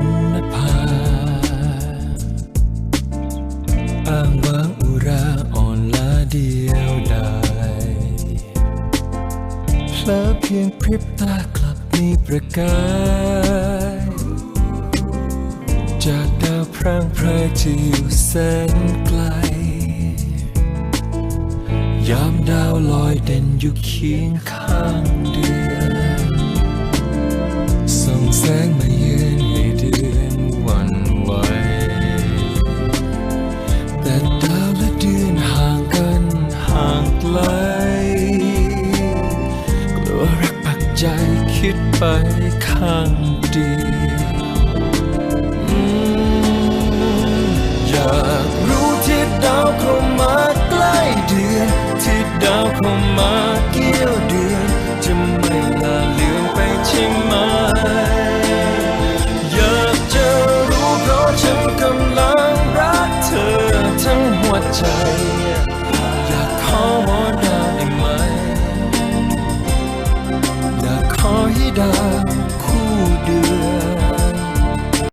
นนภาอ้างว้างอุราอ่อนล้าเดียวดายเพลอเพียงพริบตากลับมีประกาย จากดาวพร่างพรายที่อยู่แสนไกล ยามดาวลอยเด่นอยู่เคียงข้างเดือน ไกลกลัวรักปักใจคิดไปข้างเดียวอืมอยากรู้ที่ดาวเข้ามาใกล้เดือนที่ดาวเข้ามาเกี่ยวเดือน จะไม่ลาเลือนไปใช่ไหมอยากจะรู้เพราะฉันกำลังรักเธอทั้งหัวใจ đa khu đường